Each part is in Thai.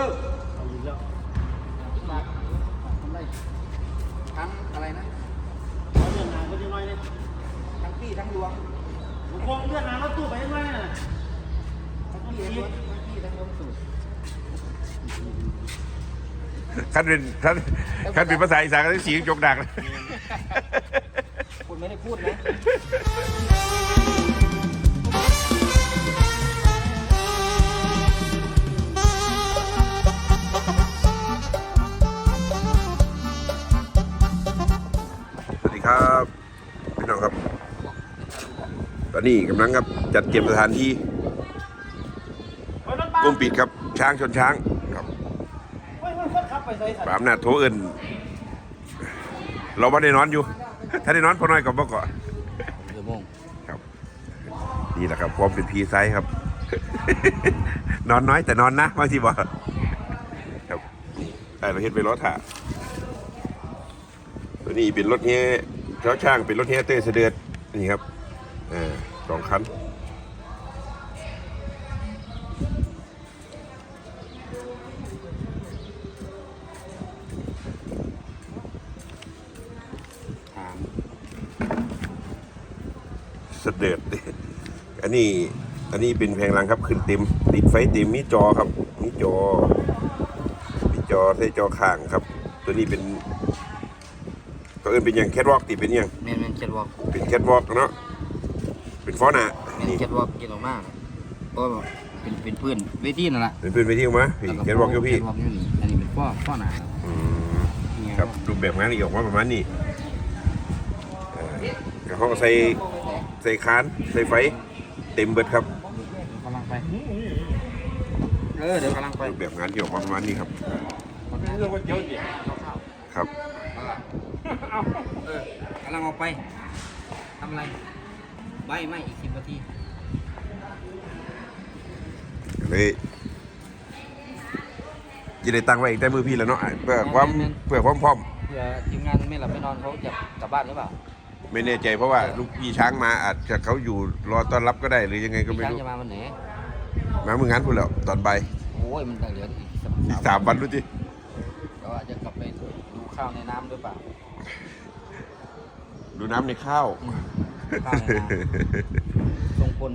อเอาอีกแล้วมาทำไรทั้งอะไรนะเอาเรื่องงานก็ยังน้อยเนี่ยทั้งพี่ทั้งดวงผมคงเรื่องงานรถตู้ไปยังไงน่ะทั้งพี่ทั้งดวงทั้งพี่ทั้งดวงสูตรคันเป็นคันคันเป็นภาษาอีสานก็ต้องสีจกดักคุณไอนนี้กำลังครับจัดเก็บสถานที่เอารถบ้ากลุ่มปิดครับช้างชนช้างครับเฮ้ยเฮ้ยคนขับไปใส่สัตว์ปามนาจโทรเอินเราไม่ได้นอนอยู่ ถ้าได้นอนพอน้อยก็บ่ก่อนเดี๋ยวโมงครับนี่แหละครับความเป็นพีไซส์ครับ นอนน้อยแต่นอนนะบางทีบอกครับแต่เราเห็นเป็นรถถ่าตัวนี้เป็นรถเฮียเช้าช่างเป็นรถเฮียเต้เสด็จนี่ครับอ่า สองคันถามเสด็จอันนี้ อันนี้เป็นแพงรังครับ ขึ้นเต็ม ติดไฟเต็มมีจอครับ มีจอ มีจอใส่จอข้างครับ ตัวนี้เป็นก็เอินเป็นอย่างแคทวอล์กติเป็นอย่างแมนแมนเจ็ดวอล์กเป็นแคทวอล์กเนาะ เป็นฟอหนาแมนนี่เจ็ดวอล์กกินออกมาเพราะว่าเป็นเป็นพื้นเวทีนั่นแหละเป็นพื้นไปที่มาพี่แคทวอล์กอยู่พี่แคทวอล์กอยู่นี่อันนี้เป็นข้อข้อหนาอืมครับรูปแบบงานนี่ออกมาประมาณนี้เอ่อก็เขาก็ใส่ใส่คานใส่ไฟเต็มเบิดครับกำลังไปเออเดี๋ยวกำลังไปรูปแบบงานที่ออกมาประมาณนี้ครับเรื่องว่าเจียวเจียวครับเออกำลังออกไปทำอะไร ใบไม่อีกสิบนาทีเลยจะได้ตั้งไว้อีกแต่มือพี่แล้วเนาะเพื่อความเพื่อความพร้อมเผื่อทีมงานไม่หลับไม่นอนเขาจะกลับบ้านหรือเปล่าไม่แน่ใจเพราะว่าลูกพี่ช้างมาอาจจะเขาอยู่รอต้อนรับก็ได้หรือยังไงก็ไม่ช้างรู้จะมาวันไหนมาเมื่องานพูดแล้วตอนบ่ายโอ้ยมันเหลืออีกสามอีกสามวันดูจิเราอาจจะกลับไปดูข้าวในน้ำด้วยเปล่าดูน้ำในข้าว ข้าวในน้ำทรงพล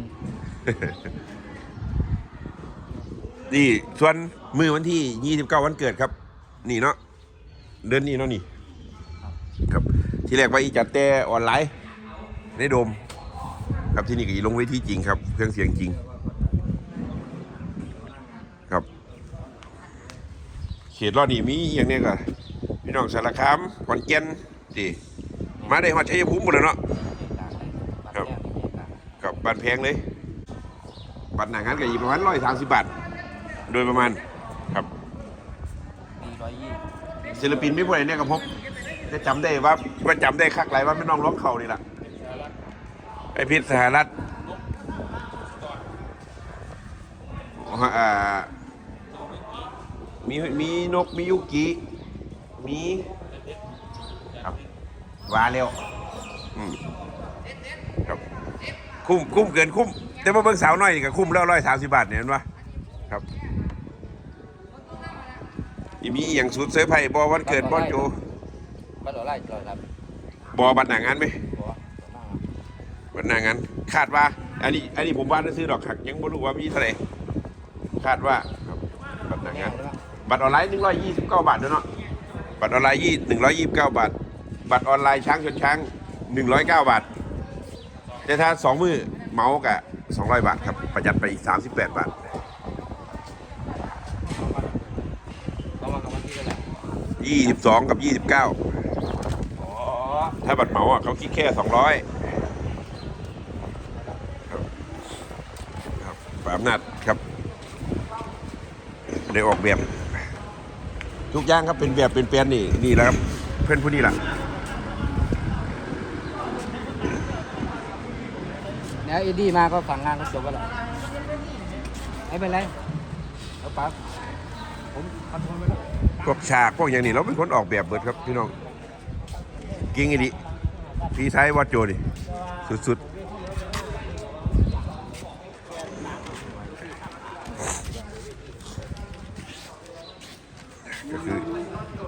นี่ส่วนมือวันที่ 29 วันเกิดครับ นี่เนาะเดือนนี้เนาะนี่ ครับ ที่แรกว่าอีจัดแต่ออนไลน์ในโดม ครับที่นี่ก็อีลงเวทีจริงครับ เครื่องเสียงจริง ครับ เขตรอดนี่มีอหย่างเนี้ยก็พี่น้องสารคามขอนแก่นสิมาได้ฮอดชัยภูมิหมดเลยเนาะครับกั บบัตรแพงเลย บัตรหนังงานก็อีกประมาณร้อยสามสิบบาท โดยประมาณครับมีร้อยยี่ศิลปินไม่พูดอะไรเนี่ยกับพบจะจำได้ว่าว่าจำได้คักไรว่าไม่น้องร้องเขานี่แหละไอพิษสหรัฐอ่ามีมีนกมียุกิมีครับวาเร็วอืมครับ คุ้มคุ้มเกินคุ้ม แต่ว่าเบิ่งสาวน้อยนี่ก็คุ้มแล้วร้อยสามสิบบาทเนี่ยเห็นปะครับอีมีอหย่างสูตรเสยไผ่บอวันเกิดบอลโจบ้านเราไล่เราครับบอบัตรหนางานไหมบอกว่าบัตรหนางานคาดว่า อันนี้ อันนี้ผมว่าจะซื้อดอกหักยังไม่รู้ว่ามีเท่าไหร่คาดว่าครับบัตรหนางาน บัตรออนไลน์หนึ่งร้อยยี่สิบเก้าบาทเด้อเนาะบัตรออนไลน์ยี่หนึ่งร้อยยี่สิบเก้าบาท บัตรออนไลน์ช้างชนช้างหนึ่งร้อยเก้าบาท แต่ถ้าสองมือเมาส์กะสองร้อยบาทครับ ประหยัดไปอีกสามสิบแปดบาท เรามากับวันที่เท่าไหร่ยี่สิบสองกับยี่สิบเก้าอ๋อถ้าบัตรเหมาอะเขาคิดแค่สองร้อยครับครับฝ่ายอำนาจครับได้ออกแบบ ทุกอย่างครับเป็นแบบเป็นแปลนนี่นี่แหละครับ เพื่อนผู้นี้แหละ แล้วเอ็ดดี้มาก็สั่งงานก็จบแล้วไม่เป็นไรเอาปั๊บผมคอนโทรลไปแล้วพวกฉากพวกอย่างนี้เราเป็นคนออกแบบเบิดครับพี่น้องกิ้งอ้ดิพี่ชายวัดโจดิสุดๆก็คือ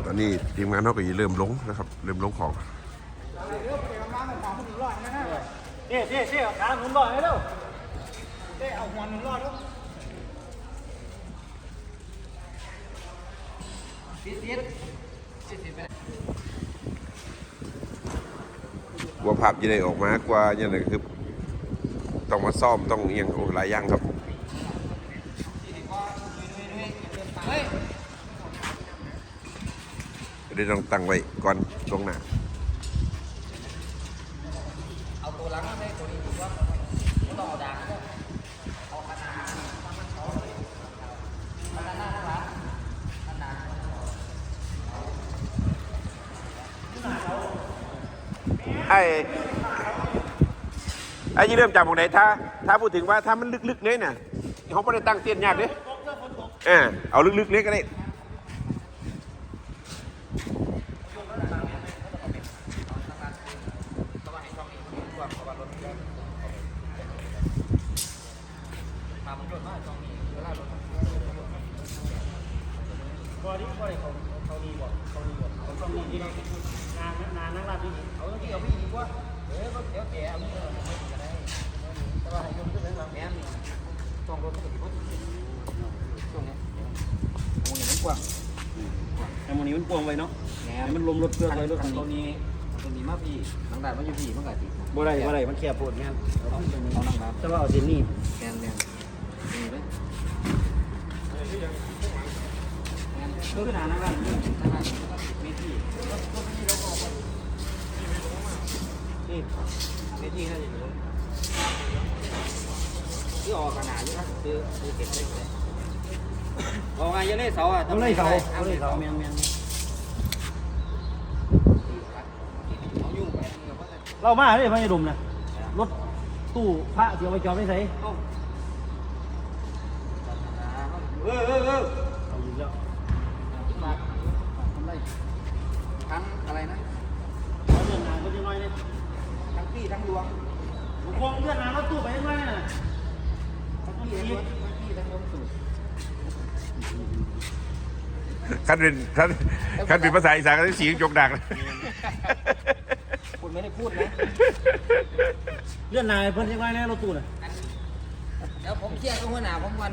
ตอนนี้ทีมงานเขาก็เริ่มลงนะครับ เริ่มลงของ เด้เด้เด้ขาหนุนรอดให้เร็วเด้เอาหัวหนุนรอดแล้วกลัวภาพจะได้ออกมากว่าอย่างไรคือต้องมาซ่อมต้องเอียงโอ้หลายอย่างครับเดี๋ยวต้องตั้งไว้ก่อนตรงหน้าเอาตัวหลังมาให้ตัวนี้ดีกว่าไม่ต้องเอาดางนะเอาขนาดขนาดหน้าข้างหลังขนาด ไอ้ไอ้ยี่เริ่มจากตรงไหนถ้า ถ้าพูดถึงว่าถ้ามันลึกๆเนี่ยน่ะเขาไม่ได้ตั้งเตี้ยนยากเด้เออเอาลึกๆเนี่ยก็ได้ มามันโยนมาตรงนี้เวลารถ บ่ดิบ่ได้เขาเขาดีบ่เขาดีบ่เขาต้องมีที่นานนานนั่งรับที่เอาตรงนี้เอาพี่ดีกว่าเออก็เดี๋ยวแกเอานี่เอาไม่ก็ได้แต่ว่าให้ยนขึ้นไปทางแม่นี่ต้องรถก็ติดรถตรงนี้ตรงนี้มันกว้างแต่มันนี้มันกวงไว้เนาะแง่ให้มันลมรถเพื่อนไว้รถคัคันนตัวนี้นี้ตัวนี้มาพี่ทางด้านมันอยู่พี่มันก็ติดบ่ได้บ่ได้มันแคบโพดแม่นเอาตัวนี้เอานั่งรับแต่ว่าเอาเส้นนี้แมนแมนนี่เลยแมนก็คือหนานั่งรับทางด้านมีที่นี่มีที่น่าจะอยู่ ที่ออกขนาดนี้นะคือคือเก็บได้เลยออกมาเยอะเลยเสาอะเอาเลยเสาเอาเลเลยยเสาเม่นแม่นเอายุ่งเรามาเลยพระยาดมนะรถตู้พระเสียไว้จอดไม่ใส่เอาเออเออเออ เอาอยู่แล้ว ฝากทำไรทั้ง อะไรนะเอาเลื่อนนานก็จะน้อยเนี่ยทั้งพี่ทั้งดวงผมคงเลื่อนนานรถตู้ไปยังไงน่ะทั้งพี่ทั้งดวงทั้งพี่ทั้งดวงสูตรคันเป็นคันคันเป็นภาษาอีสานก็ต้องสีจกดักคุณไม่ได้พูดนะเลื่อนนานเพิ่นยังไงเนี่ยรถตู้น่ะเดี๋ยวผมเครียดกับหัวหน้าผมวัน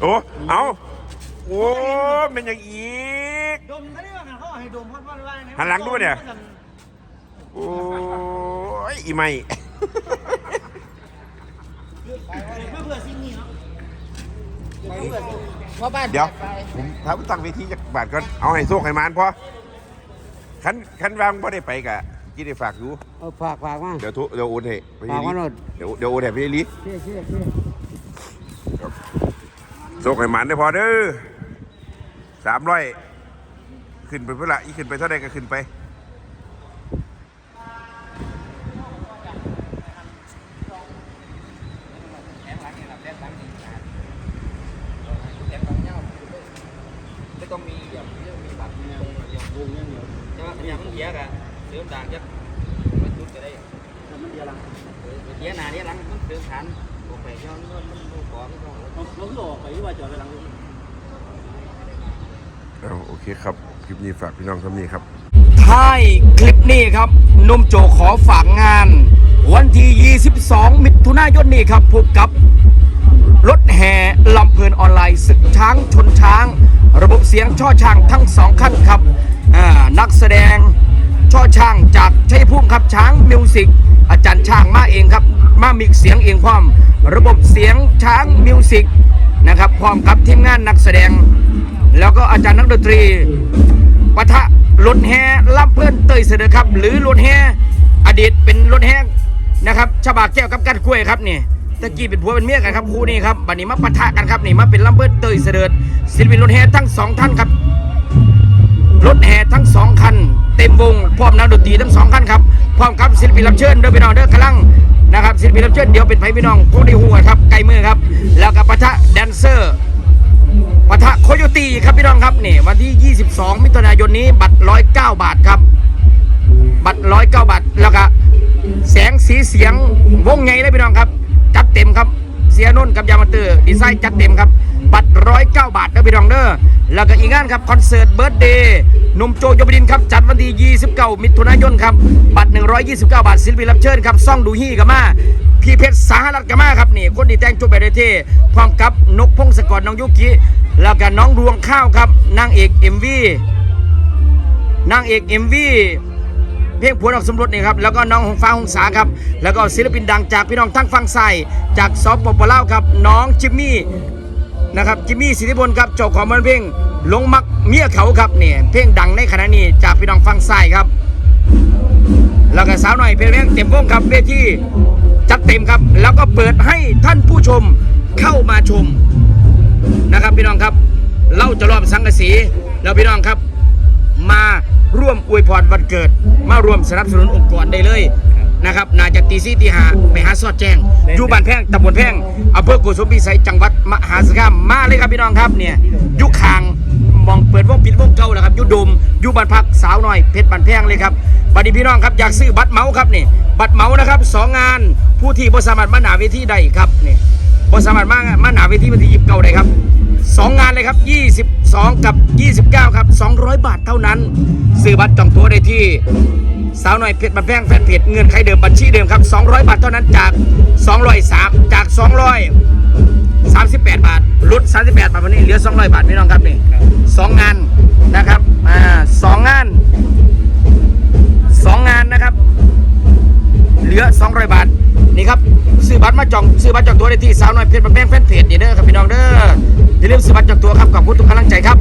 โอ้เอา โอ้เป็นอย่างอีก ดมเขาได้ว่าเขาให้ดมเพราะว่าอะไรหันหลังด้วยเนี่ย โอ้ยอีไม่ เพื่อเพื่อสิ่งนี้เนาะเพราะบ้านเดี๋ยวไปผมถ้าผมตั้งเวทีจากบาทก่อนเอาให้โซ่ให้มานพอคันคันวางพอได้ไปกะกี่ได้ฝากอยู่เออฝากฝากมา เดี๋ยวทุเดี๋ยวโอนให้ไปฝากมาโน่นเดี๋ยวเดี๋ยวโอนให้พี่ลิ เชี่ยเชี่ยเชี่ยโซ่ให้มานได้พอเด้อ สามร้อยขึ้นไปเพื่อละอีขึ้นไปเท่าใดก็ขึ้นไปแถมหลังนี่ครับมหลังนี่นะแถมหลังเงาไม่ต้องมีแบบไม่ต้องมีบัตรเนี่ยเดียวแต่ว่าขยันมันเยียกอะเสริมด่างจะมันจุดจะได้มันเดียวละเออเยียหนาเยียหลังมันเสริมฐานบอกไปย้อนนวลมันดูขอไม่ต้องเราเราคือออกไปว่าจอดไปหลัง เอาโอเคครับ คลิปนี้ฝากพี่น้องเท่านี้ครับท้ายคลิปนี้ครับนุ่มโจขอฝากงาน วันที่ 22 มิถุนายนนี้ครับพบกับรถแห่ลำเพลินออนไลน์ศึกช้างชนช้าง ระบบเสียงช่อช้างทั้งสองขั้นครับนักแสดงช่อช้างจากชัยภูมิครับช้างมิวสิกอาจารย์ช้างมาเองครับมามิกเสียงเองพร้อม ระบบเสียงช้างมิวสิกนะครับพร้อมกับทีมงานนักแสดง แล้วก็อาจารย์นักดนตรีปะทะรถแห่ลำเพื่อนเตยเสด็จครับ หรือรถแห่อดีตเป็นรถแห่นะครับชบาแก้วกับกัดกล้วยครับนี่ตะกี้เป็นผัวเป็นเมียกันครับคู่นี้ครับบัดนี้มาปะทะกันครับนี่มาเป็นลำเพื่อนเตยเสด็จศิลปินรถแห่ทั้งสองท่านครับรถแห่ทั้งสองคัน เต็มวงพร้อมนักดนตรีทั้งสองคันครับพร้อมกับศิลปินรับเชิญเด้อพี่น้องเด้อกำลังนะครับศิลปินรับเชิญเดี๋ยวเป็นไผพี่น้องคงได้หัวครับไกลมือครับ แล้วก็ปะทะแดนเซอร์ ปะทะโคโยตีครับพี่น้องครับนี่วันที่ 22 มิถุนายนนี้บัตร 109 บาทครับ บัตร 109 บาทแล้วก็แสงสีเสียงวงไงเลยพี่น้องครับ จัดเต็มครับเสียนุ่นกับยามาเตอร์ดีไซน์จัดเต็มครับ บัตรร้อยเก้าบาทนะพี่น้องเด้อแล้วก็อีกงานครับคอนเสิร์ตเบิร์ดเดย์นุ่มโจโยบดินครับจัดวันที่ 29 มิถุนายนครับบัตร 129 บาทศิลปินรับเชิญครับซ่องดูฮี่กับมา พี่เพชรสาหัสกับมาครับนี่คนที่แต่งตัวแบบเท่พร้อมกับนกพงศกรน้องยุกิแล้วก็น้องรวงข้าวครับนางเอกเอ็มวีนางเอกเอ็มวีเพลงผัวดอกสมรสนี่ครับแล้วก็น้องหงฟ้าหงสาครับแล้วก็ศิลปินดังจากพี่น้องทั้งฝั่งไซจากซอฟปปลาวครับน้องจิมมี่นะครับจิมมี่สิทธิพลครับเจ้าของมันเพลงลงมักเมียเขาครับเนี่ยเพลงดังในขณะนี้จากพี่น้องฝั่งไซครับแล้วก็สาวหน่อยเพลงเต็มวงครับเวที จัดเต็มครับ แล้วก็เปิดให้ท่านผู้ชมเข้ามาชมนะครับพี่น้องครับ เราจะรอบสังกะสีแล้วพี่น้องครับ มาร่วมอวยพรวันเกิด มาร่วมสนับสนุนองค์กรได้เลยนะครับน่าจะตีซี่ตีหาไปหาสอดแจ้งอยู่บ้านแพงตำบลแพงอำเภอโกสุมพิสัยจังหวัดมหาสารคามมาเลยครับพี่น้องครับเนี่ยอยุคางมองเปิดวงปิดวงเก่าแล้วครับอยุดมอยุบ้านพักสาวหน่อยเพชรบ้านแพงเลยครับ บัดนี้พี่น้องครับอยากซื้อบัตรเหมาครับนี่บัตรเหมานะครับสองงานผู้ที่บ่สามารมาหนาเวทีใดครับนี่บ่สามารมามาหนาเวทีวันที่ยิบเก่าได้ครับสองงานเลยครับ 22 กับ 29 ครับ 200 บาทเท่านั้น ซื้อบัตรจองตัวได้ที่สาวหน่อยเพชรบันแพงแฟนเพจเงินใครเดิมบัญชีเดิมครับ 200 บาทเท่านั้นจาก 203 จาก238 บาทลด38 บาทวันนี้เหลือ 200 บาทพี่น้องครับนี่สองงานนะครับอ่าสองงาน ลือ200บาทนี่ครับซื้อบัตรมาจองซื้อบัตรจองตัวได้ที่สาวน้อยเพชรบันแพงแฟนเพจนี่เด้อครับพี่น้องเด้ออย่าลืมซื้อบัตรจองตัวครับขอบคุณทุกกำลังใจครับ